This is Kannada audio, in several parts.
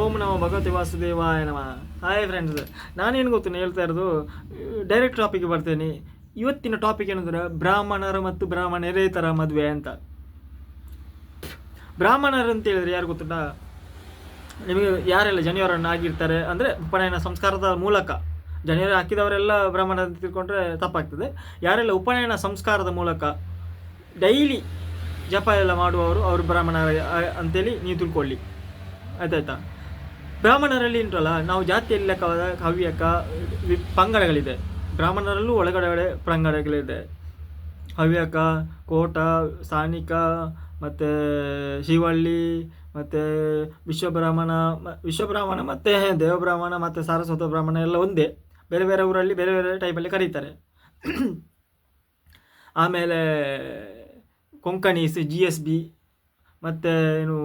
ಓಂ ನಮ ಭಗವತಿ ವಾಸುದೇವಾಯ ನಮ. ಹಾಯ್ ಫ್ರೆಂಡ್ಸ್ ನಾನೇನು ಗೊತ್ತು ಹೇಳ್ತಾ ಇರೋದು ಡೈರೆಕ್ಟ್ ಟಾಪಿಕ್ಗೆ ಬರ್ತೇನೆ. ಇವತ್ತಿನ ಟಾಪಿಕ್ ಏನಂದ್ರೆ ಬ್ರಾಹ್ಮಣರು ಮತ್ತು ಬ್ರಾಹ್ಮಣರೇತರ ಮದುವೆ ಅಂತ. ಬ್ರಾಹ್ಮಣರು ಅಂತ ಹೇಳಿದ್ರೆ ಯಾರು ಗೊತ್ತುಂಟಾ? ನಿಮಗೆ ಯಾರೆಲ್ಲ ಜನಿಯವರನ್ನು ಆಗಿರ್ತಾರೆ ಅಂದರೆ ಉಪನಯನ ಸಂಸ್ಕಾರದ ಮೂಲಕ. ಜನಿಯರು ಹಾಕಿದವರೆಲ್ಲ ಬ್ರಾಹ್ಮಣ ಅಂತ ತಿಳ್ಕೊಂಡ್ರೆ ತಪ್ಪಾಗ್ತದೆ. ಯಾರೆಲ್ಲ ಉಪನಯನ ಸಂಸ್ಕಾರದ ಮೂಲಕ ಡೈಲಿ ಜಪ ಎಲ್ಲ ಮಾಡುವವರು ಅವರು ಬ್ರಾಹ್ಮಣ ಅಂತೇಳಿ ನೀವು ತಿಳ್ಕೊಳ್ಳಿ. ಆಯ್ತಾಯ್ತಾ? ಬ್ರಾಹ್ಮಣರಲ್ಲಿ ಉಂಟಲ್ಲ, ನಾವು ಜಾತಿಯಲ್ಲಿ ಲೆಕ್ಕವಾದ ಹವ್ಯಕ ಪಂಗಡಗಳಿದೆ. ಬ್ರಾಹ್ಮಣರಲ್ಲೂ ಒಳಗಡೆ ಪಂಗಡಗಳಿದೆ. ಹವ್ಯಕ, ಕೋಟ ಸ್ಥಾನಿಕ ಮತ್ತು ಶಿವಳ್ಳಿ, ಮತ್ತು ವಿಶ್ವಬ್ರಾಹ್ಮಣ ವಿಶ್ವಬ್ರಾಹ್ಮಣ ಮತ್ತು ದೇವಬ್ರಾಹ್ಮಣ ಮತ್ತು ಸಾರಸ್ವತ ಬ್ರಾಹ್ಮಣ ಎಲ್ಲ ಒಂದೇ. ಬೇರೆ ಬೇರೆ ಊರಲ್ಲಿ ಬೇರೆ ಬೇರೆ ಟೈಪಲ್ಲಿ ಕರೀತಾರೆ. ಆಮೇಲೆ ಕೊಂಕಣೀಸ್ ಜಿ ಎಸ್ ಬಿ ಮತ್ತು ಏನು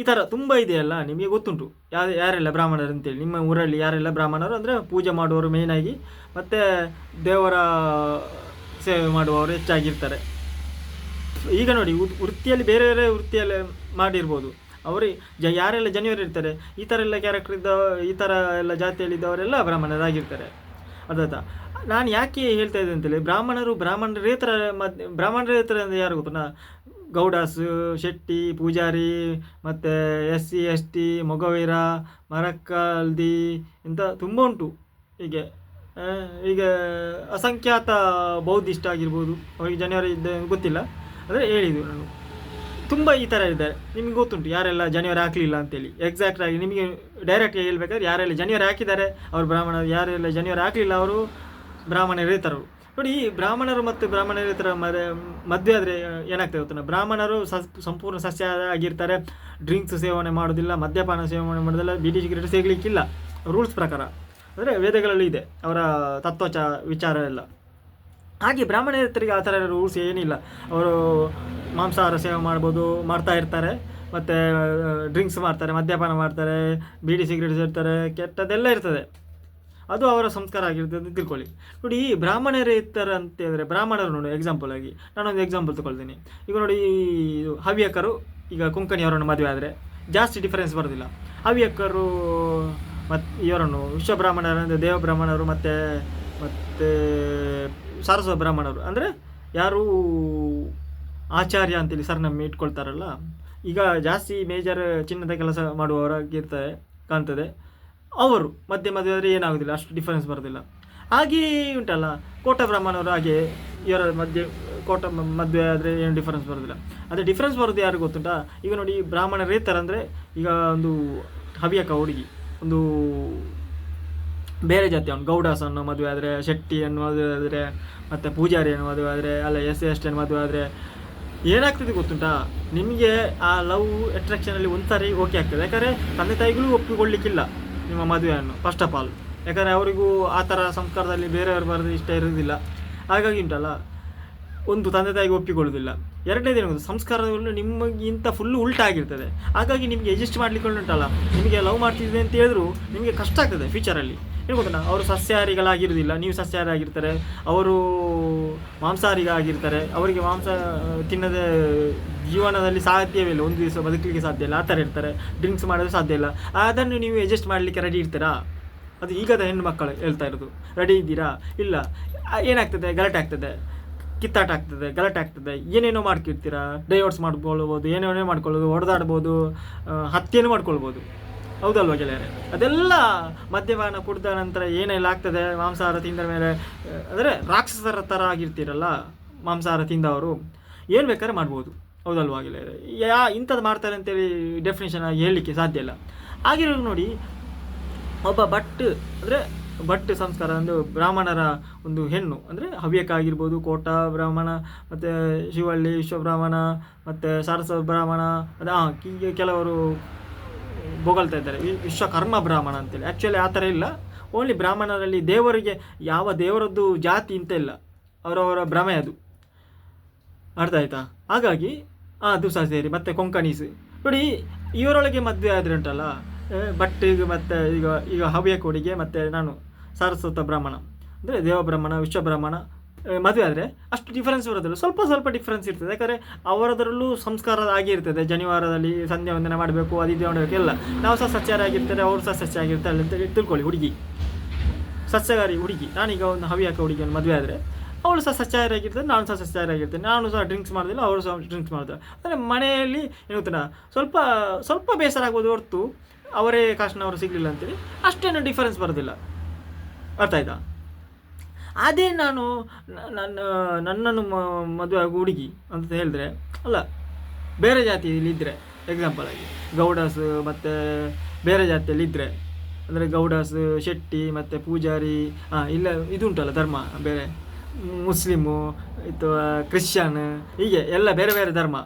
ಈ ಥರ ತುಂಬ ಇದೆಯಲ್ಲ, ನಿಮಗೆ ಗೊತ್ತುಂಟು. ಯಾರು, ಯಾರೆಲ್ಲ ಬ್ರಾಹ್ಮಣರು ಅಂತೇಳಿ. ನಿಮ್ಮ ಊರಲ್ಲಿ ಯಾರೆಲ್ಲ ಬ್ರಾಹ್ಮಣರು ಅಂದರೆ ಪೂಜೆ ಮಾಡುವವರು ಮೇಯ್ನಾಗಿ ಮತ್ತು ದೇವರ ಸೇವೆ ಮಾಡುವವರು ಹೆಚ್ಚಾಗಿರ್ತಾರೆ. ಈಗ ನೋಡಿ ವೃತ್ತಿಯಲ್ಲಿ ಬೇರೆ ಬೇರೆ ವೃತ್ತಿಯಲ್ಲಿ ಮಾಡಿರ್ಬೋದು. ಅವರು, ಜ, ಯಾರೆಲ್ಲ ಜನಿಯವರು ಇರ್ತಾರೆ, ಈ ಥರ ಎಲ್ಲ ಕ್ಯಾರೆಕ್ಟರ್ ಇದ್ದ, ಈ ಥರ ಎಲ್ಲ ಜಾತಿಯಲ್ಲಿದ್ದವರೆಲ್ಲ ಬ್ರಾಹ್ಮಣರಾಗಿರ್ತಾರೆ. ಅದಾಯ್ತಾ ನಾನು ಯಾಕೆ ಹೇಳ್ತಾ ಇದ್ದೆ ಅಂತೇಳಿ, ಬ್ರಾಹ್ಮಣರು ಬ್ರಾಹ್ಮಣರೇತರ ಮದ್, ಬ್ರಾಹ್ಮಣರೇತರ ಅಂದರೆ ಯಾರು ಗೊತ್ತುನಾ ಗೌಡಾಸ್, ಶೆಟ್ಟಿ, ಪೂಜಾರಿ, ಮತ್ತು S C S T Mogaveera ಮರಕ್ಕಲ್ದಿ ಇಂಥ ತುಂಬ ಉಂಟು. ಹೀಗೆ ಈಗ ಅಸಂಖ್ಯಾತ ಬೌದ್ಧಿಷ್ಟ ಆಗಿರ್ಬೋದು. ಅವರಿಗೆ ಜನವರಿ ಇದ್ದ ಗೊತ್ತಿಲ್ಲ. ಅಂದರೆ ಹೇಳಿದ್ದು ನಾನು ತುಂಬ ಈ ಥರ ಇದ್ದಾರೆ. ನಿಮಗೆ ಗೊತ್ತುಂಟು, ಯಾರೆಲ್ಲ ಜನವರಿ ಹಾಕಲಿಲ್ಲ ಅಂತೇಳಿ. ಎಕ್ಸಾಕ್ಟ್ ಆಗಿ ನಿಮಗೆ ಡೈರೆಕ್ಟ್ ಹೇಳ್ಬೇಕಾದ್ರೆ ಯಾರೆಲ್ಲ ಜನವರಿ ಹಾಕಿದ್ದಾರೆ, ಅವರು ಬ್ರಾಹ್ಮಣ, ಯಾರೆಲ್ಲ ಜನವರಿ ಹಾಕಲಿಲ್ಲ, ಅವರು ಬ್ರಾಹ್ಮಣರೇತರರು ನೋಡಿ, ಈ ಬ್ರಾಹ್ಮಣರು ಮತ್ತು ಬ್ರಾಹ್ಮಣರೇತರ ಮದ ಮದುವೆ ಆದರೆ ಏನಾಗ್ತದೆ ಗೊತ್ತಿಲ್ಲ ಬ್ರಾಹ್ಮಣರು ಸಸ್ ಸಂಪೂರ್ಣ ಸಸ್ಯ ಆಗಿರ್ತಾರೆ. ಡ್ರಿಂಕ್ಸ್ ಸೇವನೆ ಮಾಡೋದಿಲ್ಲ, ಮದ್ಯಪಾನ ಸೇವನೆ ಮಾಡೋದಿಲ್ಲ ಬಿಡಿ ಸಿಗರೇಟ್ ಸಿಗಲಿಕ್ಕಿಲ್ಲ. ರೂಲ್ಸ್ ಪ್ರಕಾರ. ಅಂದರೆ ವೇದಗಳಲ್ಲಿ ಇದೆ, ಅವರ ತತ್ವಚ ವಿಚಾರ ಎಲ್ಲ. ಹಾಗೆ ಬ್ರಾಹ್ಮಣೇತರಿಗೆ ಆ ಥರ ರೂಲ್ಸ್ ಏನಿಲ್ಲ. ಅವರು ಮಾಂಸಾಹಾರ ಸೇವೆ ಮಾಡ್ಬೋದು, ಮಾಡ್ತಾ ಇರ್ತಾರೆ. ಮತ್ತು ಡ್ರಿಂಕ್ಸ್ ಮಾಡ್ತಾರೆ, ಮದ್ಯಪಾನ ಮಾಡ್ತಾರೆ ಬೀಡಿ ಸಿಗರೇಟ್ ಸೇರ್ತಾರೆ ಕೆಟ್ಟದೆಲ್ಲ ಇರ್ತದೆ. ಅದು ಅವರ ಸಂಸ್ಕಾರ ಆಗಿರ್ತದೆ ಅಂತ ತಿಳ್ಕೊಳ್ಳಿ. ನೋಡಿ, ಈ ಇರ್ತಾರೆ ಅಂತ ಹೇಳಿದ್ರೆ, ಬ್ರಾಹ್ಮಣರು ನೋಡಿ ಎಕ್ಸಾಂಪಲ್ ಆಗಿ. ನಾನೊಂದು ಎಕ್ಸಾಂಪಲ್ ತಗೊಳ್ತೀನಿ. ಈಗ ನೋಡಿ ಹವ್ಯಕರು, ಈಗ ಕೊಂಕಣಿಯವರನ್ನು ಮದುವೆ ಆದರೆ ಜಾಸ್ತಿ ಡಿಫರೆನ್ಸ್ ಬರೋದಿಲ್ಲ. ಹವ್ಯಕರು ಮತ್ತು ಇವರನ್ನು ವಿಶ್ವ ಬ್ರಾಹ್ಮಣರು ಅಂದರೆ ದೇವ ಬ್ರಾಹ್ಮಣರು ಮತ್ತು ಮತ್ತು ಸಾರಸ್ವ ಬ್ರಾಹ್ಮಣರು. ಅಂದರೆ ಯಾರು ಆಚಾರ್ಯ ಅಂತೇಳಿ ಸರ್ ನಮ್ಮ ಇಟ್ಕೊಳ್ತಾರಲ್ಲ, ಈಗ ಜಾಸ್ತಿ ಮೇಜರ್ ಚಿನ್ನದ ಕೆಲಸ ಮಾಡುವವರಾಗಿರ್ತಾರೆ, ಕಾಣ್ತದೆ. ಅವರು ಮಧ್ಯೆ ಮದುವೆ ಆದರೆ ಏನಾಗೋದಿಲ್ಲ, ಅಷ್ಟು ಡಿಫರೆನ್ಸ್ ಬರೋದಿಲ್ಲ. ಹಾಗೆಯೇ ಉಂಟಲ್ಲ, ಕೋಟ ಬ್ರಾಹ್ಮಣವರು ಹಾಗೆ ಇವರ ಮಧ್ಯೆ, ಕೋಟ ಮದುವೆ ಆದರೆ ಏನು ಡಿಫರೆನ್ಸ್ ಬರೋದಿಲ್ಲ. ಅದೇ ಡಿಫ್ರೆನ್ಸ್ ಬರೋದು ಯಾರು ಗೊತ್ತುಂಟಾ? ಈಗ ನೋಡಿ ಬ್ರಾಹ್ಮಣರೇತರ ಅಂದರೆ ಈಗ ಒಂದು ಹವ್ಯಕ ಹುಡುಗಿ, ಒಂದು ಬೇರೆ ಜಾತಿ ಅವನು. ಗೌಡಾಸನ್ನು ಮದುವೆ ಆದರೆ ಶೆಟ್ಟಿ ಅನ್ನೋ ಮದುವೆ ಆದರೆ, ಮತ್ತು ಪೂಜಾರಿ ಅನ್ನೋ ಮದುವೆ ಆದರೆ, ಅಲ್ಲ ಎಸ್ ಎಸ್ ಟಿಯನ್ನು ಮದುವೆ ಆದರೆ ಏನಾಗ್ತದೆ ಗೊತ್ತುಂಟಾ? ನಿಮಗೆ ಆ ಲವ್ ಅಟ್ರಾಕ್ಷನಲ್ಲಿ ಒಂದು ಸಾರಿ ಓಕೆ ಆಗ್ತದೆ. ಯಾಕಂದರೆ ತಂದೆ ತಾಯಿಗಳು ಒಪ್ಪಿಕೊಳ್ಳಿಕ್ಕಿಲ್ಲ. ನಿಮ್ಮ ಮದುವೆಯನ್ನು ಫಸ್ಟ್ ಆಫ್ ಆಲ್ ಯಾಕಂದರೆ ಅವರಿಗೂ ಆ ಥರ ಸಂಸ್ಕಾರದಲ್ಲಿ ಬೇರೆಯವರು ಬರೋದು ಇಷ್ಟ ಇರೋದಿಲ್ಲ ಹಾಗಾಗಿ ಉಂಟಲ್ಲ, ಒಂದು ತಂದೆ ತಾಯಿಗೆ ಒಪ್ಪಿಕೊಳ್ಳೋದಿಲ್ಲ ಎರಡನೇದು ದಿನ ಗೊತ್ತಾ? ಸಂಸ್ಕಾರಗಳು ನಿಮಗಿಂತ ಫುಲ್ಲು ಉಲ್ಟಾ ಆಗಿರ್ತದೆ. ಹಾಗಾಗಿ ನಿಮಗೆ ಅಡ್ಜಸ್ಟ್ ಮಾಡ್ಲಿಕ್ಕೆ ಉಂಟಲ್ಲ. ನಿಮಗೆ ಲವ್ ಮಾಡ್ತಿದ್ದೆ ಅಂತ ಹೇಳಿದ್ರು ನಿಮಗೆ ಕಷ್ಟ ಆಗ್ತದೆ ಫ್ಯೂಚರಲ್ಲಿ ಗೊತ್ತಾ ಅವರು ಸಸ್ಯಾಹಾರಿಗಳಾಗಿರೋದಿಲ್ಲ, ನೀವು ಸಸ್ಯಾಹಾರಿ ಆಗಿರ್ತಾರೆ ಅವರು ಮಾಂಸಾಹಾರಿಗಳಾಗಿರ್ತಾರೆ, ಅವರಿಗೆ ಮಾಂಸ, ತಿನ್ನದ ಜೀವನದಲ್ಲಿ ಸಾಧ್ಯವೇ ಇಲ್ಲ. ಒಂದು ದಿವಸ ಬದುಕಲಿಕ್ಕೆ ಸಾಧ್ಯ ಇಲ್ಲ, ಆ ಥರ ಇರ್ತಾರೆ ಡ್ರಿಂಕ್ಸ್ ಮಾಡೋದು ಸಾಧ್ಯ ಇಲ್ಲ. ಅದನ್ನು ನೀವು ಅಡ್ಜಸ್ಟ್ ಮಾಡಲಿಕ್ಕೆ ರೆಡಿ ಇರ್ತೀರಾ? ಅದು ಈಗದ ಹೆಣ್ಣು ಮಕ್ಕಳು ಹೇಳ್ತಾ ಇರೋದು. ರೆಡಿ ಇದ್ದೀರಾ? ಇಲ್ಲ. ಏನಾಗ್ತದೆ? ಗಲಾಟೆ ಆಗ್ತದೆ. ಕಿತ್ತಾಟ ಆಗ್ತದೆ, ಗಲಾಟೆ ಆಗ್ತದೆ, ಏನೇನೋ ಮಾಡ್ಕಿರ್ತೀರಾ? ಡೈವರ್ಸ್ ಮಾಡ್ಕೊಳ್ಬೋದು, ಏನೇನೋ ಮಾಡ್ಕೊಳ್ಳೋದು ಹೊಡೆದಾಡ್ಬೋದು ಹತ್ಯೆನೂ ಮಾಡ್ಕೊಳ್ಬೋದು. ಹೌದಲ್ವ ಗೆಳೆಯರೆ? ಅದೆಲ್ಲ ಮದ್ಯಪಾನ ಕುಡಿದ ನಂತರ ಏನೆಲ್ಲ ಆಗ್ತದೆ, ಮಾಂಸಾಹಾರ ತಿಂದ ಮೇಲೆ ಅಂದರೆ ರಾಕ್ಷಸರ ಥರ ಆಗಿರ್ತೀರಲ್ಲ ಮಾಂಸಾಹಾರ ತಿಂದವರು, ಏನು ಬೇಕಾದ್ರೆ ಮಾಡ್ಬೋದು. ಹೌದಲ್ವಾ ಗೆಳೆಯರೆ? ಯಾ ಇಂಥದ್ದು ಮಾಡ್ತಾರೆ ಅಂತೇಳಿ ಡೆಫಿನೇಷನ್ ಹೇಳಲಿಕ್ಕೆ ಸಾಧ್ಯ ಇಲ್ಲ. ಆಗಿರೋ ನೋಡಿ, ಒಬ್ಬ ಬಟ್ ಅಂದರೆ ಭಟ್ ಸಂಸ್ಕಾರ ಅಂದರೆ ಬ್ರಾಹ್ಮಣರ ಒಂದು ಹೆಣ್ಣು. ಅಂದರೆ ಹವ್ಯಕ ಆಗಿರ್ಬೋದು ಕೋಟ ಬ್ರಾಹ್ಮಣ, ಮತ್ತು ಶಿವಳ್ಳಿ, ವಿಶ್ವಬ್ರಾಹ್ಮಣ, ಮತ್ತು ಸಾರಸ್ವತ ಬ್ರಾಹ್ಮಣ, ಅದು ಹಾಂ ಹೀಗೆ ಕೆಲವರು ಬೊಗಳ್ತಾ ಇದ್ದಾರೆ. ವಿಶ್ವಕರ್ಮ ಬ್ರಾಹ್ಮಣ ಅಂತೇಳಿ. ಆ್ಯಕ್ಚುಲಿ ಆ ಥರ ಇಲ್ಲ. ಓನ್ಲಿ ಬ್ರಾಹ್ಮಣರಲ್ಲಿ ದೇವರಿಗೆ ಯಾವ ದೇವರದ್ದು ಜಾತಿ ಅಂತ ಇಲ್ಲ. ಅವರವರ ಭ್ರಮೆ ಅದು. ಅರ್ಥ ಆಯ್ತಾ? ಹಾಗಾಗಿ ಹಾಂ ಅದು ಸಹ ಸೇರಿ, ಮತ್ತು ಕೊಂಕಣೀಸ್. ನೋಡಿ, ಇವರೊಳಗೆ ಮದುವೆ ಆದರೆ ಉಂಟಲ್ಲ ಬಟ್ ಈಗ ಮತ್ತು ಈಗ ಈಗ ಹವ್ಯ ಕೊಡಿಗೆ ಮತ್ತು ನಾನು ಸಾರಸ್ವತ ಬ್ರಾಹ್ಮಣ, ಅಂದರೆ ದೇವಬ್ರಾಹ್ಮಣ, ವಿಶ್ವಬ್ರಾಹ್ಮಣ ಮದುವೆ ಆದರೆ ಅಷ್ಟು ಡಿಫರೆನ್ಸ್ ಬರೋದಿಲ್ಲ. ಸ್ವಲ್ಪ ಸ್ವಲ್ಪ ಡಿಫ್ರೆನ್ಸ್ ಇರ್ತದೆ. ಯಾಕಂದರೆ ಅವರದರಲ್ಲೂ ಸಂಸ್ಕಾರ ಆಗಿರ್ತದೆ ಜನಿವಾರದಲ್ಲಿ ಸಂಧ್ಯಾ ವಂದನೆ ಮಾಡಬೇಕು ಅದು ಇದು ಮಾಡಬೇಕು, ಎಲ್ಲ. ನಾವು ಸಹ ಸಸ್ಯಾಹಾರಿ ಆಗಿರ್ತಾರೆ, ಅವರು ಸಹ ಸಸ್ಯ ಆಗಿರ್ತಾರೆ ಅಂತ ತಿಳ್ಕೊಳ್ಳಿ, ಹುಡುಗಿ. ಸಸ್ಯಗಾರಿ ಹುಡುಗಿ. ನಾನೀಗ ಒಂದು ಹವ್ಯಾಕ ಹುಡುಗಿಯನ್ನು ಮದುವೆ ಆದರೆ ಅವಳು ಸಹ ಸಸ್ಯಾಹಾರಿ ಆಗಿರ್ತದೆ ನಾನು ಸಹ ಸಸ್ಯಾಹಾರಿ ಆಗಿರ್ತೇನೆ. ನಾನು ಸಹ ಡ್ರಿಂಕ್ಸ್ ಮಾಡೋದಿಲ್ಲ, ಅವರು ಸಹ ಡ್ರಿಂಕ್ಸ್ ಮಾಡ್ತಾರೆ. ಅಂದರೆ ಮನೆಯಲ್ಲಿ ಏನು ಸ್ವಲ್ಪ ಸ್ವಲ್ಪ ಬೇಸರ ಆಗ್ಬೋದು ಹೊರತು ಅವರೇ ಕಾಸ್ಟ್ನವರು ಸಿಗಲಿಲ್ಲ ಅಂತೇಳಿ ಅಷ್ಟೇನು ಡಿಫರೆನ್ಸ್ ಬರೋದಿಲ್ಲ. ಅರ್ಥ ಆಯ್ತಾ? ಅದೇ ನಾನು ನನ್ನ, ನನ್ನನ್ನು ಮದುವೆ ಆಗೋ ಹುಡುಗಿ ಅಂತ ಹೇಳಿದ್ರೆ, ಅಲ್ಲ, ಬೇರೆ ಜಾತಿಯಲ್ಲಿ ಇದ್ದರೆ ಎಕ್ಸಾಂಪಲ್ ಆಗಿ, ಗೌಡಾಸ್ ಮತ್ತು ಬೇರೆ ಜಾತಿಯಲ್ಲಿ ಇದ್ದರೆ ಅಂದರೆ ಗೌಡಾಸ್, ಶೆಟ್ಟಿ ಮತ್ತು ಪೂಜಾರಿ ಹಾಂ ಇಲ್ಲ, ಇದು ಉಂಟಲ್ಲ ಧರ್ಮ, ಬೇರೆ, ಮುಸ್ಲಿಮು ಅಥವಾ ಕ್ರಿಶ್ಚಿಯನ್, ಹೀಗೆ ಎಲ್ಲ ಬೇರೆ ಬೇರೆ ಧರ್ಮ.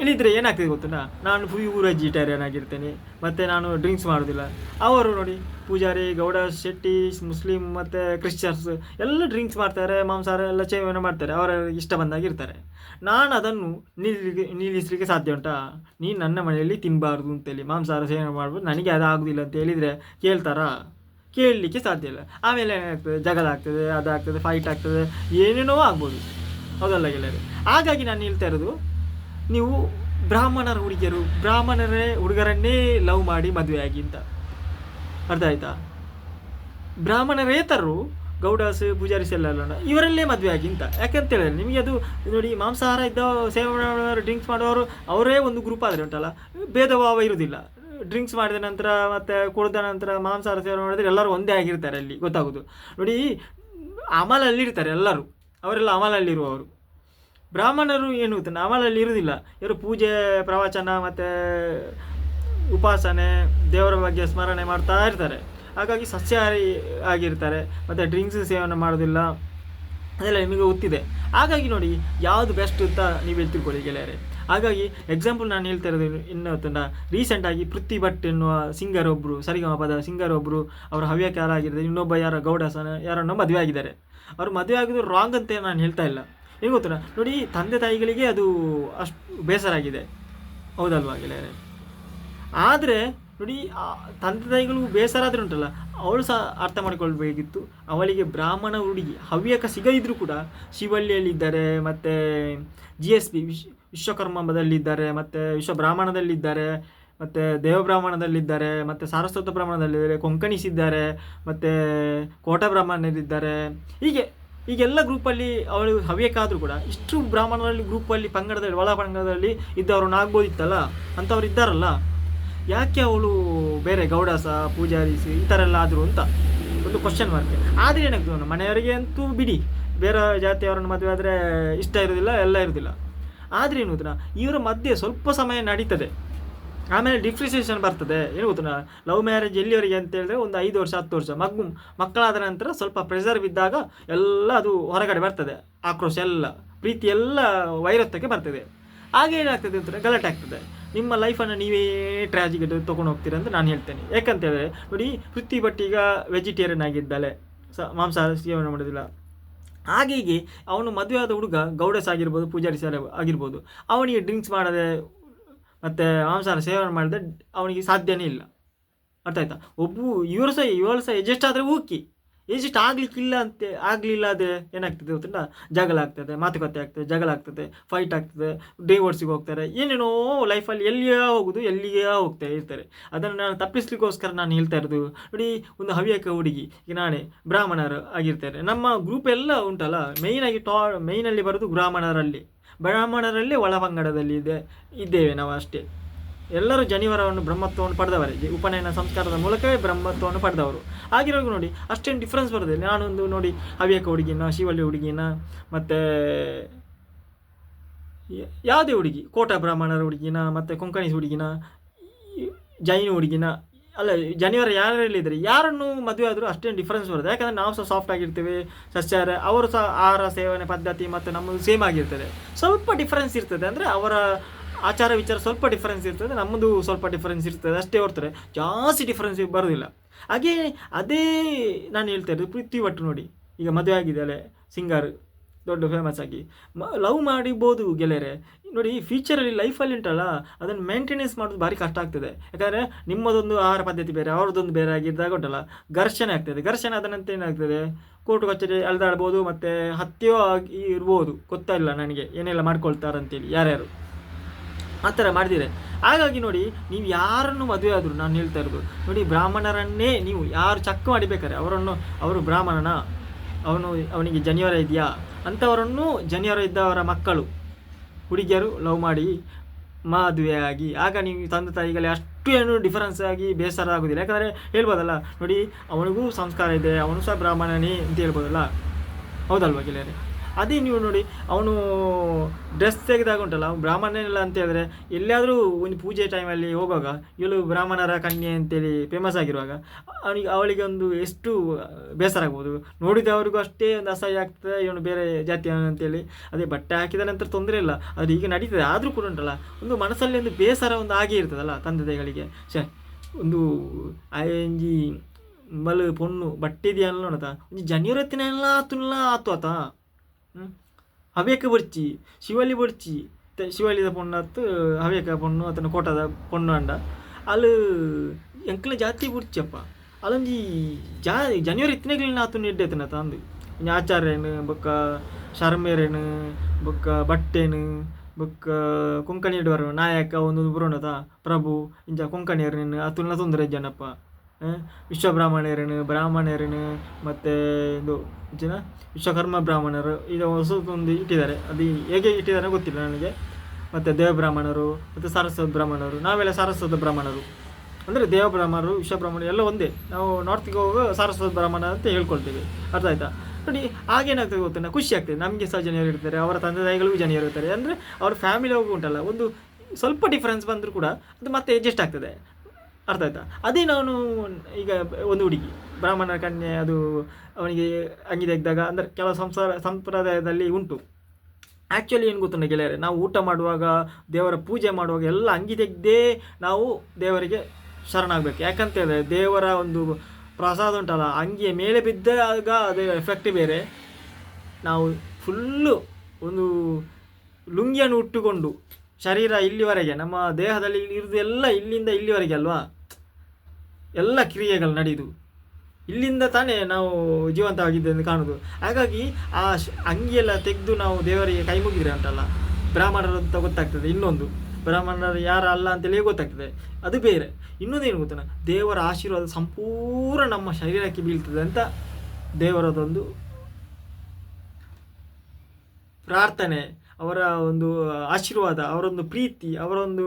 ಇಲ್ಲಿದ್ರೆ ಏನಾಗ್ತದೆ ಗೊತ್ತುಂಟಾ? ನಾನು ಪ್ಯೂರ್ ವೆಜಿಟೇರಿಯನ್ ಆಗಿರ್ತೇನೆ, ಮತ್ತು ನಾನು ಡ್ರಿಂಕ್ಸ್ ಮಾಡೋದಿಲ್ಲ. ಅವರು ನೋಡಿ, ಪೂಜಾರಿ, ಗೌಡ, ಶೆಟ್ಟಿ, ಮುಸ್ಲಿಂ, ಮತ್ತು ಕ್ರಿಶ್ಚಿಯನ್ಸ್ ಎಲ್ಲ ಡ್ರಿಂಕ್ಸ್ ಮಾಡ್ತಾರೆ, ಮಾಂಸಾಹಾರ ಎಲ್ಲ ಸೇವನೆ ಮಾಡ್ತಾರೆ, ಅವರ ಇಷ್ಟ ಬಂದಾಗ ಇರ್ತಾರೆ. ನಾನು ಅದನ್ನು ನಿಲ್ಲಿಗೆ ನಿಲ್ಲಿಸಲಿಕ್ಕೆ ಸಾಧ್ಯ ಉಂಟಾ? ನೀನು ನನ್ನ ಮನೆಯಲ್ಲಿ ತಿನ್ನಬಾರ್ದು ಅಂತೇಳಿ, ಮಾಂಸಾಹಾರ ಸೇವನೆ ಮಾಡ್ಬೋದು, ನನಗೆ ಅದು ಆಗೋದಿಲ್ಲ ಅಂತ ಹೇಳಿದರೆ ಕೇಳ್ತಾರಾ? ಕೇಳಲಿಕ್ಕೆ ಸಾಧ್ಯ ಇಲ್ಲ. ಆಮೇಲೆ ಏನಾಗ್ತದೆ? ಜಗಳ ಆಗ್ತದೆ, ಅದಾಗ್ತದೆ ಫೈಟ್ ಆಗ್ತದೆ, ಏನೇನೋ ಆಗ್ಬೋದು. ಹೌದಲ್ಲ ಗೆಳೆಯರು? ಹಾಗಾಗಿ ನಾನು ಹೇಳ್ತಾ ಇರೋದು ನೀವು ಬ್ರಾಹ್ಮಣರ ಹುಡುಗಿಯರು, ಬ್ರಾಹ್ಮಣರೇ ಹುಡುಗರನ್ನೇ ಲವ್ ಮಾಡಿ ಮದುವೆ ಆಗಿ ಅಂತ. ಅರ್ಥ ಆಯ್ತಾ? ಬ್ರಾಹ್ಮಣರೇತರರು ಗೌಡಾಸ್, ಪೂಜಾರಿಸ್ ಎಲ್ಲ ಇವರಲ್ಲೇ ಮದುವೆ ಆಗಿ ಅಂತ. ಯಾಕಂತ ಹೇಳಿದ್ರೆ ನಿಮಗೆ ಅದು ನೋಡಿ ಮಾಂಸಾಹಾರ ಇದ್ದ ಸೇವನೆ ಮಾಡೋರು ಡ್ರಿಂಕ್ಸ್ ಮಾಡೋರು, ಅವರೇ ಒಂದು ಗ್ರೂಪ್ ಆದರೆ ಉಂಟಲ್ಲ ಭೇದ ಭಾವ ಇರುವುದಿಲ್ಲ. ಡ್ರಿಂಕ್ಸ್ ಮಾಡಿದ ನಂತರ ಮತ್ತು ಕುಡಿದ ನಂತರ ಮಾಂಸಾಹಾರ ಸೇವನೆ ಮಾಡಿದ್ರೆ ಎಲ್ಲರೂ ಒಂದೇ ಆಗಿರ್ತಾರೆ ಅಲ್ಲಿ, ಗೊತ್ತಾಗೋದು. ನೋಡಿ ಅಮಲಲ್ಲಿ ಇರ್ತಾರೆ ಎಲ್ಲರೂ, ಅವರೆಲ್ಲ ಅಮಲಲ್ಲಿರುವವರು. ಬ್ರಾಹ್ಮಣರು ಏನು ಅಮಲಲ್ಲಿ ಇರುವುದಿಲ್ಲ ಇವರು ಪೂಜೆ, ಪ್ರವಚನ ಮತ್ತು ಉಪಾಸನೆ, ದೇವರ ಬಗ್ಗೆ ಸ್ಮರಣೆ ಮಾಡ್ತಾ ಇರ್ತಾರೆ. ಹಾಗಾಗಿ ಸಸ್ಯಾಹಾರಿ ಆಗಿರ್ತಾರೆ. ಮತ್ತು ಡ್ರಿಂಕ್ಸ್ ಸೇವನೆ ಮಾಡೋದಿಲ್ಲ. ಅದೆಲ್ಲ ನಿಮಗೆ ಗೊತ್ತಿದೆ ಹಾಗಾಗಿ ನೋಡಿ, ಯಾವುದು ಬೆಸ್ಟ್ ಅಂತ ನೀವು ತಿಳ್ಕೊಳ್ಳಿ ಗೆಳೆಯರೆ. ಹಾಗಾಗಿ ಎಕ್ಸಾಂಪಲ್ ನಾನು ಹೇಳ್ತಾ ಇರೋದು ಇನ್ನು ಗೊತ್ತುಂಟ ರೀಸೆಂಟಾಗಿ ಪೃಥ್ವಿ ಭಟ್ ಎನ್ನುವ ಸಿಂಗರ್ ಒಬ್ಬರು ಸರಿಗಮಪದ ಸಿಂಗರ್ ಒಬ್ಬರು ಅವರ ಹವ್ಯಕ್ಕೆ ಯಾರಾಗಿದ್ದಾರೆ ಇನ್ನೊಬ್ಬ ಯಾರ ಗೌಡಸನ ಯಾರನ್ನೋ ಮದುವೆ ಆಗಿದ್ದಾರೆ. ಅವರು ಮದುವೆ ಆಗಿದ್ದು ರಾಂಗ್ ಅಂತ ನಾನು ಹೇಳ್ತಾ ಇಲ್ಲ. ಏನು ಗೊತ್ತಿಲ್ಲ ನೋಡಿ, ತಂದೆ ತಾಯಿಗಳಿಗೆ ಅದು ಅಷ್ಟು ಬೇಸರ ಆಗಿದೆ ಹೌದಲ್ವಾ ಗೆಳೆಯರೆ? ಆದರೆ, ನೋಡಿ ತಂದೆ ತಾಯಿಗಳು ಬೇಸರ ಆದರೆ ಉಂಟಲ್ಲ, ಅವಳು ಸಹ ಅರ್ಥ ಮಾಡಿಕೊಳ್ಬೇಕಿತ್ತು. ಅವಳಿಗೆ ಬ್ರಾಹ್ಮಣ ಹುಡುಗಿ, ಹವ್ಯಕ ಸಿಗದಿದ್ರು ಕೂಡ ಶಿವಳ್ಳಿಯಲ್ಲಿದ್ದಾರೆ ಮತ್ತು ಜಿ ಎಸ್ ಬಿ ವಿಶ್ ವಿಶ್ವಕರ್ಮದಲ್ಲಿದ್ದಾರೆ ಮತ್ತು ವಿಶ್ವ ಬ್ರಾಹ್ಮಣದಲ್ಲಿದ್ದಾರೆ, ಮತ್ತು ದೇವಬ್ರಾಹ್ಮಣದಲ್ಲಿದ್ದಾರೆ ಮತ್ತು ಸಾರಸ್ವತ ಬ್ರಾಹ್ಮಣದಲ್ಲಿದ್ದಾರೆ, ಕೊಂಕಣಿಸಿದ್ದಾರೆ, ಮತ್ತು ಕೋಟ ಬ್ರಾಹ್ಮಣರಿದ್ದಾರೆ. ಹೀಗೆ ಈಗೆಲ್ಲ ಗ್ರೂಪಲ್ಲಿ ಅವಳು ಹವ್ಯಕ ಆದರೂ ಕೂಡ, ಇಷ್ಟು ಬ್ರಾಹ್ಮಣರಲ್ಲಿ ಗ್ರೂಪಲ್ಲಿ ಪಂಗಡದಲ್ಲಿ ಒಳ ಪಂಗಡದಲ್ಲಿ ಇದ್ದವ್ರನ್ನ ಆಗ್ಬೋದಿತ್ತಲ್ಲ ಅಂಥವ್ರು ಇದ್ದಾರಲ್ಲ? ಯಾಕೆ ಅವಳು ಬೇರೆ ಗೌಡಸ, ಪೂಜಾರಿಸಿ, ಈ ಥರ ಎಲ್ಲ ಆದರು ಅಂತ? ಒಂದು ಕ್ವಶನ್ ಮಾರ್ಕ್ ಆದರೆ ಏನಾಗ್ತದೆ ಅವನು ಮನೆಯವರಿಗೆ ಅಂತೂ ಬಿಡಿ. ಬೇರೆ ಜಾತಿಯವರನ್ನು ಮದುವೆ ಆದರೆ ಇಷ್ಟ ಇರೋದಿಲ್ಲ, ಎಲ್ಲ ಇರೋದಿಲ್ಲ. ಆದರೆ ಏನು ಇವರ ಮಧ್ಯೆ ಸ್ವಲ್ಪ ಸಮಯ ನಡೀತದೆ. ಆಮೇಲೆ ಡಿಫ್ರಿಸಿಯೇಷನ್ ಬರ್ತದೆ. ಏನು ಗೊತ್ತಾ ಲವ್ ಮ್ಯಾರೇಜ್ ಎಲ್ಲಿವರೆಗೆ ಅಂತ ಹೇಳಿದ್ರೆ ಒಂದು ಐದು ವರ್ಷ, ಹತ್ತು ವರ್ಷ. ಮಗು, ಮಕ್ಕಳಾದ ನಂತರ ಸ್ವಲ್ಪ ಪ್ರೆಷರ್ ಬಿದ್ದಾಗ ಎಲ್ಲ ಅದು ಹೊರಗಡೆ ಬರ್ತದೆ. ಆಕ್ರೋಶ ಎಲ್ಲ, ಪ್ರೀತಿ ಎಲ್ಲ ವೈರತ್ವಕ್ಕೆ ಬರ್ತದೆ. ಹಾಗೆ ಏನಾಗ್ತದೆ ಅಂತಂದರೆ ಗಲಾಟೆ ಆಗ್ತದೆ. ನಿಮ್ಮ ಲೈಫನ್ನು ನೀವೇ ಟ್ರಾಜಿಗೆ ತೊಗೊಂಡು ಹೋಗ್ತೀರ ಅಂತ ನಾನು ಹೇಳ್ತೇನೆ. ಯಾಕಂತ ಹೇಳಿದ್ರೆ, ನೋಡಿ ಪೃಥ್ವಿ ಭಟ್ ಈಗ ವೆಜಿಟೇರಿಯನ್ ಆಗಿದ್ದಾಳೆ. ಸ, ಮಾಂಸಾಹಾರ ಸೇವನೆ ಮಾಡೋದಿಲ್ಲ. ಹಾಗೆ ಅವನು ಮದುವೆ ಹುಡುಗ ಗೌಡಸ್ ಆಗಿರ್ಬೋದು, ಪೂಜಾರಿ ಸರ್ ಆಗಿರ್ಬೋದು. ಅವನಿಗೆ ಡ್ರಿಂಕ್ಸ್ ಮಾಡದೆ ಮತ್ತು ಮಾಂಸಾಹಾರ ಸೇವನೆ ಮಾಡಿದ್ರೆ ಅವನಿಗೆ ಸಾಧ್ಯನೇ ಇಲ್ಲ. ಅರ್ಥ ಆಯ್ತಾ? ಒಬ್ಬ ಇವರು ಸಹ ಇವಳು ಸಹ ಎಜೆಸ್ಟ್ ಆದರೆ ಓಕೆ ಎಜೆಸ್ಟ್ ಆಗಲಿಕ್ಕಿಲ್ಲ ಅಂತ, ಆಗಲಿಲ್ಲ ಅದೇ ಏನಾಗ್ತದೆ ಗೊತ್ತಿಲ್ಲ ಜಗಳ ಆಗ್ತದೆ, ಮಾತುಕತೆ ಆಗ್ತದೆ, ಜಗಳ ಆಗ್ತದೆ ಫೈಟ್ ಆಗ್ತದೆ ಡೈವೋರ್ಸಿಗೆ ಹೋಗ್ತಾರೆ. ಏನೇನೋ ಲೈಫಲ್ಲಿ ಎಲ್ಲಿಯೇ ಹೋಗೋದು, ಎಲ್ಲಿಯೇ ಹೋಗ್ತಾ ಇರ್ತಾರೆ. ಅದನ್ನು ನಾನು ತಪ್ಪಿಸ್ಲಿಕ್ಕೋಸ್ಕರ ನಾನು ಹೇಳ್ತಾ ಇರೋದು, ನೋಡಿ ಒಂದು ಹವ್ಯಕ ಹುಡುಗಿ, ಈಗ ನಾಳೆ ಬ್ರಾಹ್ಮಣರು ಆಗಿರ್ತಾರೆ. ನಮ್ಮ ಗ್ರೂಪ್ ಎಲ್ಲ ಉಂಟಲ್ಲ ಮೇಯ್ನಾಗಿ ಟಾ ಮೇಯ್ನಲ್ಲಿ ಬರೋದು ಬ್ರಾಹ್ಮಣರಲ್ಲಿ. ಬ್ರಾಹ್ಮಣರಲ್ಲಿ ಒಳಪಂಗಡದಲ್ಲಿ ಇದೆ, ಇದ್ದೇವೆ ನಾವು ಅಷ್ಟೇ. ಎಲ್ಲರೂ ಜನಿವಾರವನ್ನು ಬ್ರಹ್ಮತ್ವವನ್ನು ಪಡೆದವರೇ. ಉಪನಯನ ಸಂಸ್ಕಾರದ ಮೂಲಕವೇ ಬ್ರಹ್ಮತ್ವವನ್ನು ಪಡೆದವರು. ಆಗಿರೋದು ನೋಡಿ, ಅಷ್ಟೇನು ಡಿಫ್ರೆನ್ಸ್ ಬರೋದಿಲ್ಲ. ನಾನೊಂದು ನೋಡಿ, ಹವ್ಯಕ ಹುಡುಗಿನ, ಶಿವಳ್ಳಿ ಹುಡುಗಿನ, ಮತ್ತು ಯಾವುದೇ ಹುಡುಗಿ, ಕೋಟ ಬ್ರಾಹ್ಮಣರ ಹುಡುಗಿನ, ಮತ್ತು ಕೊಂಕಣಿ ಹುಡುಗಿನ ಜೈನ ಹುಡುಗಿನ ಅಲ್ಲ ಜನಿವಾರ ಯಾರಲ್ಲಿದ್ದಾರೆ? ಯಾರನ್ನು ಮದುವೆ ಆದರೂ ಅಷ್ಟೇನು ಡಿಫ್ರೆನ್ಸ್ ಬರುತ್ತೆ. ಯಾಕಂದರೆ ನಾವು ಸಹ ಸಾಫ್ಟ್ ಆಗಿರ್ತೀವಿ, ಸಸ್ಯಾಹಾರ, ಅವರು ಸಹ ಆಹಾರ, ಸೇವನೆ, ಪದ್ಧತಿ ಮತ್ತು ನಮ್ಮದು ಸೇಮ್ ಆಗಿರ್ತದೆ. ಸ್ವಲ್ಪ ಡಿಫ್ರೆನ್ಸ್ ಇರ್ತದೆ. ಅಂದರೆ ಅವರ ಆಚಾರ, ವಿಚಾರ ಸ್ವಲ್ಪ ಡಿಫ್ರೆನ್ಸ್ ಇರ್ತದೆ, ನಮ್ಮದು ಸ್ವಲ್ಪ ಡಿಫ್ರೆನ್ಸ್ ಇರ್ತದೆ. ಅಷ್ಟೇ ಹೊರ್ತಾರೆ ಜಾಸ್ತಿ ಡಿಫ್ರೆನ್ಸ್ ಬರೋದಿಲ್ಲ. ಹಾಗೆ ಅದೇ ನಾನು ಹೇಳ್ತಾ ಇರೋದು, ಪೃಥ್ವಿ ಒಟ್ಟು ನೋಡಿ. ಈಗ ಮದುವೆ ಆಗಿದ್ದಾಳೆ ಸಿಂಗರ್. ದೊಡ್ಡ ಫೇಮಸ್ ಆಗಿ. ಲವ್ ಮಾಡಿಬೋದು ಗೆಳೆಯರೆ. ನೋಡಿ, ಈ ಫ್ಯೂಚರಲ್ಲಿ ಲೈಫಲ್ಲಿ ಉಂಟಲ್ಲ, ಅದನ್ನು ಮೇಂಟೆನೆನ್ಸ್ ಮಾಡೋದು ಭಾರಿ ಕಷ್ಟ ಆಗ್ತದೆ. ಯಾಕಂದರೆ, ನಿಮ್ಮದೊಂದು ಆಹಾರ ಪದ್ಧತಿ ಬೇರೆ, ಅವ್ರದ್ದೊಂದು ಬೇರೆ ಆಗಿದ್ದಾಗ ಉಂಟಲ್ಲ, ಘರ್ಷಣೆ ಆಗ್ತದೆ. ಘರ್ಷಣೆ ನಂತರ ಏನಾಗ್ತದೆ? ಕೋರ್ಟ್ ಕಚೇರಿ ಅಲ್ದಾಡ್ಬೋದು, ಮತ್ತು ಹತ್ಯೆಯೋ ಆಗಿ ಇರ್ಬೋದು. ಗೊತ್ತಾಯಿಲ್ಲ ನನಗೆ, ಏನೆಲ್ಲ ಮಾಡ್ಕೊಳ್ತಾರಂತೇಳಿ, ಯಾರ್ಯಾರು? ಆ ಥರ ಮಾಡಿದಿರೆ ಹಾಗಾಗಿ ನೋಡಿ, ನೀವು ಯಾರನ್ನು ಮದುವೆ ಆದರೂ, ನಾನು ಹೇಳ್ತಾ ಇರೋದು, ನೋಡಿ, ಬ್ರಾಹ್ಮಣರನ್ನೇ ನೀವು ಯಾರು ಚಕ್ ಮಾಡಿಬೇಕಾರೆ ಅವರನ್ನು, ಅವರು ಬ್ರಾಹ್ಮಣನ? ಅವನು, ಅವನಿಗೆ ಜನಿವಾರ ಇದೆಯಾ? ಅಂಥವರನ್ನು ಜನಿಯರು ಇದ್ದವರ ಮಕ್ಕಳು, ಹುಡುಗಿಯರು ಲವ್ ಮಾಡಿ ಮದುವೆಯಾಗಿ. ಆಗಿ ನೀವು ತಂದೆ ತಾಯಿಗಳೇ ಅಷ್ಟು ಏನು ಡಿಫರೆನ್ಸ್ ಆಗಿ ಬೇಸರ ಆಗೋದಿಲ್ಲ. ಯಾಕಂದರೆ ಹೇಳ್ಬೋದಲ್ಲ, ನೋಡಿ, ಅವನಿಗೂ ಸಂಸ್ಕಾರ ಇದೆ, ಅವನು ಸಹ ಬ್ರಾಹ್ಮಣನೇ ಅಂತ ಹೇಳ್ಬೋದಲ್ಲ. ಹೌದಲ್ವಾ ಗೆಳೆಯರೆ? ಅದೇ ನೀವು ನೋಡಿ, ಅವನು ಡ್ರೆಸ್ ತೆಗೆದಾಗ ಉಂಟಲ್ಲ ಬ್ರಾಹ್ಮಣನಿಲ್ಲ ಅಂತ ಹೇಳಿದ್ರೆ, ಎಲ್ಲಿಯಾದರೂ ಒಂದು ಪೂಜೆ ಟೈಮಲ್ಲಿ ಹೋಗುವಾಗ, ಇವಳು ಬ್ರಾಹ್ಮಣರ ಕನ್ಯೆ ಅಂತೇಳಿ ಫೇಮಸ್ ಆಗಿರುವಾಗ, ಅವನಿಗೆ, ಅವಳಿಗೆ ಒಂದು ಎಷ್ಟು ಬೇಸರ ಆಗ್ಬೋದು. ನೋಡಿದವರಿಗೂ ಅಷ್ಟೇ ಒಂದು ಅಸಹ್ಯ ಆಗ್ತದೆ, ಇವನು ಬೇರೆ ಜಾತಿ ಅಂತೇಳಿ. ಅದೇ ಬಟ್ಟೆ ಹಾಕಿದ ನಂತರ ತೊಂದರೆ ಇಲ್ಲ ಅದು ಈಗ ನಡೀತದೆ, ಆದರೂ ಕೂಡ ಉಂಟಲ್ಲ. ಒಂದು ಮನಸ್ಸಲ್ಲಿ ಒಂದು ಬೇಸರ ಒಂದು ಆಗೇ ಇರ್ತದಲ್ಲ, ತಂದೆ ತಾಯಿಗಳಿಗೆ ಶೇ ಒಂದು ಆಯಂಜಿ ಮಲ್ ಪೊಣ್ಣು ಬಟ್ಟಿದೆಯಲ್ಲ ನೋಡತ ಒಂಜಿ ಜನಿವರತ್ತಿನ ಎಲ್ಲ ಆತುಲ್ಲ ಆತು ಆತ ಹವ್ಯಕ ಬರ್ಚಿ ಶಿವಲಿ ಬರ್ಚಿ ಶಿವಲಿದ ಶಿವಾಲಿದ ಆತು ಹವ್ಯಕ ಪೊಣ್ಣು ಅತನ ಕೋಟದ ಪೊಣ್ಣು ಅಂಡ. ಅಲ್ಲಿ ಎಂಕ್ಲ ಜಾತಿ ಬುರ್ಚಪ್ಪ ಅಲ್ಲೊಂಜಿ ಜಾ ಜನವರಿ ಇತ್ತನೆಗ್ಲಿನ ಆತು ನೆಡ್ಡೆತನ ತಂದು ಆಚಾರ್ಯನು, ಬೊಕ್ಕ ಶರ್ಮೇರೇನು, ಬೊಕ್ಕ ಬಟ್ಟೆನು, ಬೊಕ್ಕ ಕೊಂಕಣಿಯಡ್ವರು ನಾಯಕ ಒಂದು ಬುರೋಣದ ಪ್ರಭು ಇಂಚ ಕೊಂಕಣಿಯರ್ನೇನು ಅತುಲ್ನ ತೊಂದರೆ ಜನಪ್ಪ. ವಿಶ್ವಬ್ರಾಹ್ಮಣರನ್ನು ಬ್ರಾಹ್ಮಣರೇನು ಮತ್ತು ಇದು ಜನ ವಿಶ್ವಕರ್ಮ ಬ್ರಾಹ್ಮಣರು ಇದು ಹೊಸದೊಂದು ಇಟ್ಟಿದ್ದಾರೆ. ಅದು ಹೇಗೆ ಇಟ್ಟಿದ್ದಾರೆ ಗೊತ್ತಿಲ್ಲ ನನಗೆ. ಮತ್ತು ದೇವಬ್ರಾಹ್ಮಣರು, ಮತ್ತು ಸಾರಸ್ವತ ಬ್ರಾಹ್ಮಣರು, ನಾವೆಲ್ಲ ಸಾರಸ್ವತ ಬ್ರಾಹ್ಮಣರು. ಅಂದರೆ ದೇವಬ್ರಾಹ್ಮಣರು, ವಿಶ್ವಬ್ರಾಹ್ಮಣರು ಎಲ್ಲ ಒಂದೇ. ನಾವು ನಾರ್ತ್ಗೆ ಹೋಗುವ ಸಾರಸ್ವತ ಬ್ರಾಹ್ಮಣ ಅಂತ ಹೇಳ್ಕೊಳ್ತೀವಿ. ಅರ್ಥ ಆಯ್ತಾ? ನೋಡಿ ಆಗೇನಾಗ್ತದೆ ಗೊತ್ತಿಲ್ಲ ಖುಷಿ ಆಗ್ತದೆ. ನಮಗೆ ಸಹ ಜನರು ಇರ್ತಾರೆ, ಅವರ ತಂದೆ ತಾಯಿಗಳಿಗೂ ಜನರು ಇರ್ತಾರೆ. ಅಂದರೆ ಅವ್ರ ಫ್ಯಾಮಿಲಿ ಹೋಗಿ ಉಂಟಲ್ಲ, ಒಂದು ಸ್ವಲ್ಪ ಡಿಫ್ರೆನ್ಸ್ ಬಂದರೂ ಕೂಡ ಅದು ಮತ್ತೆ ಅಡ್ಜಸ್ಟ್ ಆಗ್ತದೆ. ಅರ್ಥ ಆಯ್ತಾ? ಅದೇ ನಾನು ಈಗ ಒಂದು ಹುಡುಗಿ, ಬ್ರಾಹ್ಮಣ ಕನ್ಯೆ, ಅದು ಅವನಿಗೆ ಅಂಗಿ ತೆಗೆದಾಗ, ಅಂದರೆ ಕೆಲವು ಸಂಸಾರ, ಸಂಪ್ರದಾಯದಲ್ಲಿ ಉಂಟು. ಆ್ಯಕ್ಚುಲಿ ಏನು ಗೊತ್ತುಂಟ ಗೆಳೆಯರೆ, ನಾವು ಊಟ ಮಾಡುವಾಗ, ದೇವರ ಪೂಜೆ ಮಾಡುವಾಗ ಎಲ್ಲ ಅಂಗಿ ತೆಗೆದೇ ನಾವು ದೇವರಿಗೆ ಶರಣಾಗಬೇಕು. ಯಾಕಂತ ಹೇಳಿದ್ರೆ, ದೇವರ ಒಂದು ಪ್ರಸಾದ ಉಂಟಲ್ಲ, ಅಂಗಿಯ ಮೇಲೆ ಬಿದ್ದಾಗ ಅದು ಎಫೆಕ್ಟ್ ಬೇರೆ. ನಾವು ಫುಲ್ಲು ಒಂದು ಲುಂಗಿಯನ್ನು ಉಟ್ಟುಕೊಂಡು, ಶರೀರ ಇಲ್ಲಿವರೆಗೆ, ನಮ್ಮ ದೇಹದಲ್ಲಿ ಇರೋದೆಲ್ಲ ಇಲ್ಲಿಂದ ಇಲ್ಲಿವರೆಗೆ ಅಲ್ವಾ? ಎಲ್ಲ ಕ್ರಿಯೆಗಳು ನಡೆಯುದು ಇಲ್ಲಿಂದ ತಾನೇ ನಾವು ಜೀವಂತವಾಗಿದ್ದೆಂದು ಕಾಣುದು. ಹಾಗಾಗಿ ಆ ಅಂಗಿಯೆಲ್ಲ ತೆಗೆದು ನಾವು ದೇವರಿಗೆ ಕೈ ಮುಗಿದ್ರೆ ಅಂತಲ್ಲ ಬ್ರಾಹ್ಮಣರು ಅಂತ ಗೊತ್ತಾಗ್ತದೆ ಇನ್ನೊಂದು. ಬ್ರಾಹ್ಮಣರು ಯಾರು ಅಲ್ಲ ಅಂತೇಳಿ ಗೊತ್ತಾಗ್ತದೆ. ಅದು ಬೇರೆ. ಇನ್ನೊಂದೇನು ಗೊತ್ತಲ್ಲ ದೇವರ ಆಶೀರ್ವಾದ ಸಂಪೂರ್ಣ ನಮ್ಮ ಶರೀರಕ್ಕೆ ಬೀಳ್ತದೆ ಅಂತ ದೇವರದೊಂದು ಪ್ರಾರ್ಥನೆ, ಅವರ ಒಂದು ಆಶೀರ್ವಾದ, ಅವರೊಂದು ಪ್ರೀತಿ, ಅವರೊಂದು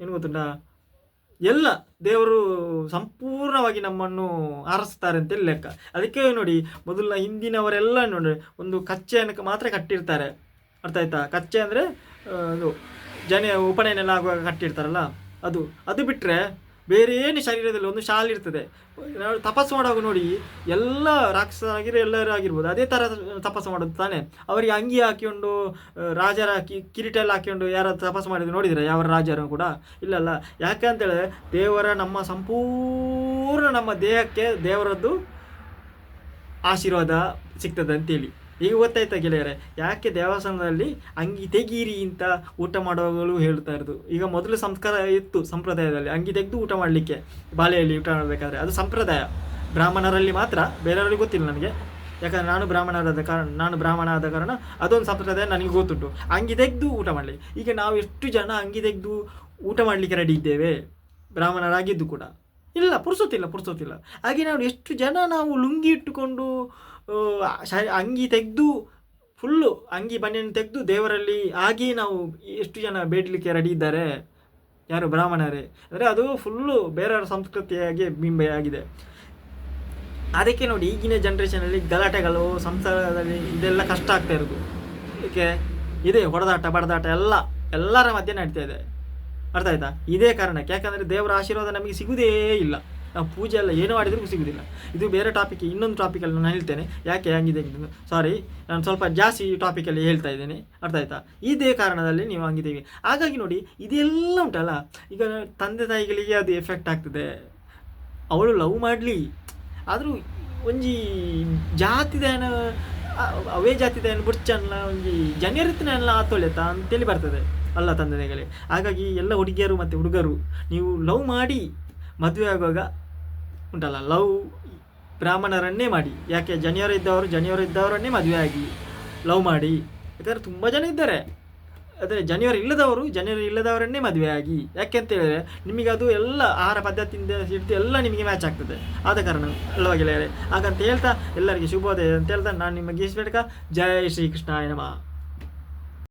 ಏನು ಗೊತ್ತುಂಟ? ಎಲ್ಲ ದೇವರು ಸಂಪೂರ್ಣವಾಗಿ ನಮ್ಮನ್ನು ಆರಿಸ್ತಾರೆ ಅಂತೇಳಿ ಲೆಕ್ಕ. ಅದಕ್ಕೆ ನೋಡಿ ಮೊದಲ ಹಿಂದಿನವರೆಲ್ಲ ನೋಡಿ, ಒಂದು ಕಚ್ಚೆಯನ್ನು ಮಾತ್ರ ಕಟ್ಟಿರ್ತಾರೆ. ಅರ್ಥ ಆಯ್ತಾ? ಕಚ್ಚೆ ಅಂದರೆ ಇದು ಜನ ಉಪನಯನೆಲ್ಲ ಆಗುವಾಗ ಕಟ್ಟಿರ್ತಾರಲ್ಲ? ಅದು ಅದು ಬಿಟ್ಟರೆ ಬೇರೆ ಏನು ಶರೀರದಲ್ಲಿ ಒಂದು ಶಾಲ್ ಇರ್ತದೆ ತಪಸ್ಸು ಮಾಡುವಾಗ ನೋಡಿ, ಎಲ್ಲ ರಾಕ್ಷಸರಾಗಿರೋ ಎಲ್ಲರೂ ಆಗಿರ್ಬೋದು, ಅದೇ ಥರ ತಪಸ್ಸು ಮಾಡೋದು ತಾನೇ. ಅವರಿಗೆ ಅಂಗಿ ಹಾಕಿಕೊಂಡು ರಾಜರ ಹಾಕಿ ಕಿರೀಟ ಎಲ್ಲ ಹಾಕಿಕೊಂಡು ಯಾರು ತಪಸ್ಸು ಮಾಡಿದ್ರು ನೋಡಿದರೆ, ಯಾವ ರಾಜರು ಕೂಡ? ಇಲ್ಲಲ್ಲ ಯಾಕೆ ಅಂತೇಳಿ ದೇವರ ನಮ್ಮ ಸಂಪೂರ್ಣ ನಮ್ಮ ದೇಹಕ್ಕೆ ದೇವರದ್ದು ಆಶೀರ್ವಾದ ಸಿಗ್ತದೆ ಅಂತೇಳಿ ಈಗ ಗೊತ್ತಾಯ್ತಾ ಗೆಳೆಯರೆ? ಯಾಕೆ ದೇವಸ್ಥಾನದಲ್ಲಿ ಅಂಗಿ ತೆಗೀರಿ ಅಂತ ಊಟ ಮಾಡುವಾಗಲೂ ಹೇಳ್ತಾ ಇರೋದು. ಈಗ ಮೊದಲು ಸಂಸ್ಕಾರ ಇತ್ತು ಸಂಪ್ರದಾಯದಲ್ಲಿ, ಅಂಗಿ ತೆಗೆದು ಊಟ ಮಾಡಲಿಕ್ಕೆ ಬಾಲೆಯಲ್ಲಿ ಊಟ ಮಾಡಬೇಕಾದ್ರೆ. ಅದು ಸಂಪ್ರದಾಯ. ಬ್ರಾಹ್ಮಣರಲ್ಲಿ ಮಾತ್ರ ಬೇರೆಯವರಿಗೆ ಗೊತ್ತಿಲ್ಲ ನನಗೆ. ಯಾಕಂದರೆ ನಾನು ಬ್ರಾಹ್ಮಣರಾದ ಕಾರಣ, ನಾನು ಬ್ರಾಹ್ಮಣ ಆದ ಕಾರಣ ಅದೊಂದು ಸಂಪ್ರದಾಯ ನನಗೆ ಗೊತ್ತುಂಟು. ಅಂಗಿ ತೆಗೆದು ಊಟ ಮಾಡಲಿ ಈಗ ನಾವು ಎಷ್ಟು ಜನ ಅಂಗಿ ತೆಗೆದು ಊಟ ಮಾಡಲಿಕ್ಕೆ ರೆಡಿ ಇದ್ದೇವೆ. ಬ್ರಾಹ್ಮಣರಾಗಿದ್ದು ಕೂಡ. ಇಲ್ಲ ಪುರ್ಸೋತಿಲ್ಲ ಪುರ್ಸೋತಿಲ್ಲ ಹಾಗೆ ನಾವು ಎಷ್ಟು ಜನ ನಾವು ಲುಂಗಿ ಇಟ್ಟುಕೊಂಡು ಅಂಗಿ ತೆಗೆದು, ಫುಲ್ಲು ಅಂಗಿ ಬನ್ನಿಯನ್ನು ತೆಗೆದು ದೇವರಲ್ಲಿ ಆಗಿ ನಾವು ಎಷ್ಟು ಜನ ಬೇಡಲಿಕ್ಕೆ ರೆಡಿ ಇದ್ದಾರೆ? ಯಾರು ಬ್ರಾಹ್ಮಣರೇ? ಅಂದರೆ ಅದು ಫುಲ್ಲು ಬೇರೆಯವರ ಸಂಸ್ಕೃತಿಯಾಗಿ ಬಿಂಬೆಯಾಗಿದೆ. ಅದಕ್ಕೆ ನೋಡಿ, ಈಗಿನ ಜನ್ರೇಷನಲ್ಲಿ ಗಲಾಟೆಗಳು, ಸಂಸಾರದಲ್ಲಿ ಇದೆಲ್ಲ ಕಷ್ಟ ಆಗ್ತಾ ಇರೋದು. ಏಕೆ? ಇದೆ, ಹೊಡೆದಾಟ, ಬಡದಾಟ, ಎಲ್ಲ. ಎಲ್ಲರ ಮಧ್ಯೆ ನಡೀತಾ ಇದೆ. ಅರ್ಥ ಆಯ್ತಾ? ಇದೇ ಕಾರಣಕ್ಕೆ. ಯಾಕಂದರೆ ದೇವರ ಆಶೀರ್ವಾದ ನಮಗೆ ಸಿಗುವುದೇ ಇಲ್ಲ. ನಾವು ಪೂಜೆ ಎಲ್ಲ ಏನು ಮಾಡಿದ್ರೂ ಸಿಗುವುದಿಲ್ಲ ಇದು ಬೇರೆ ಟಾಪಿಕ್ ಇನ್ನೊಂದು ಟಾಪಿಕಲ್ಲಿ ನಾನು ಹೇಳ್ತೇನೆ. ಯಾಕೆ ಹಂಗಿದೆ ಸಾರಿ ನಾನು ಸ್ವಲ್ಪ ಜಾಸ್ತಿ ಟಾಪಿಕಲ್ಲಿ ಹೇಳ್ತಾ ಇದ್ದೇನೆ. ಅರ್ಥ ಆಯ್ತಾ? ಇದೇ ಕಾರಣದಲ್ಲಿ ನೀವು ಹಂಗಿದ್ದೀವಿ. ಹಾಗಾಗಿ ನೋಡಿ, ಇದೆಲ್ಲ ಉಂಟಲ್ಲ? ಈಗ ತಂದೆ ತಾಯಿಗಳಿಗೆ ಅದು ಎಫೆಕ್ಟ್ ಆಗ್ತದೆ. ಅವಳು ಲವ್ ಮಾಡಲಿ. ಆದರೂ ಒಂಜಿ ಜಾತಿ ದಯನ ಅವೇ ಜಾತಿದ ಬುಡ್ಚನ್ಲ, ಒಂಜಿ ಜನರಿತ್ತಿನೆಲ್ಲ ಆತೊಳೆತ ಅಂತೇಳಿ ಬರ್ತದೆ. ಅಲ್ಲ ತಂದೆಗಳೇ ಹಾಗಾಗಿ ಎಲ್ಲ ಹುಡುಗಿಯರು ಮತ್ತು ಹುಡುಗರು, ನೀವು ಲವ್ ಮಾಡಿ ಮದುವೆ ಆಗುವಾಗ ಉಂಟಲ್ಲ, ಲವ್ ಬ್ರಾಹ್ಮಣರನ್ನೇ ಮಾಡಿ. ಯಾಕೆ, ಜನಿಯರು ಇದ್ದವರು ಜನಿಯರು ಇದ್ದವರನ್ನೇ ಮದುವೆ ಆಗಿ ಲವ್ ಮಾಡಿ. ಯಾಕಂದರೆ ತುಂಬ ಜನ ಇದ್ದಾರೆ. ಅದೇ ಜನಿಯರು ಇಲ್ಲದವರು ಜನಿಯರು ಇಲ್ಲದವರನ್ನೇ ಮದುವೆ ಆಗಿ. ಯಾಕೆ ಅಂತ ಹೇಳಿದ್ರೆ, ನಿಮಗೆ ಅದು ಎಲ್ಲ ಆಹಾರ ಪದ್ಧತಿಯಿಂದ ಹಿಡಿದು ಎಲ್ಲ ನಿಮಗೆ ಮ್ಯಾಚ್ ಆಗ್ತದೆ. ಆದ ಕಾರಣ ಅಲ್ವಾ ಗೆಳೆಯರೆ? ಹಾಗಂತ ಹೇಳ್ತಾ ಎಲ್ಲರಿಗೆ ಶುಭೋದಯ ಅಂತ ಹೇಳ್ತಾ ನಾನು ನಿಮಗೆ ಗೀಸ್ಬೇಡ್ಕ ಜಯ ಶ್ರೀಕೃಷ್ಣ ನಮಃ.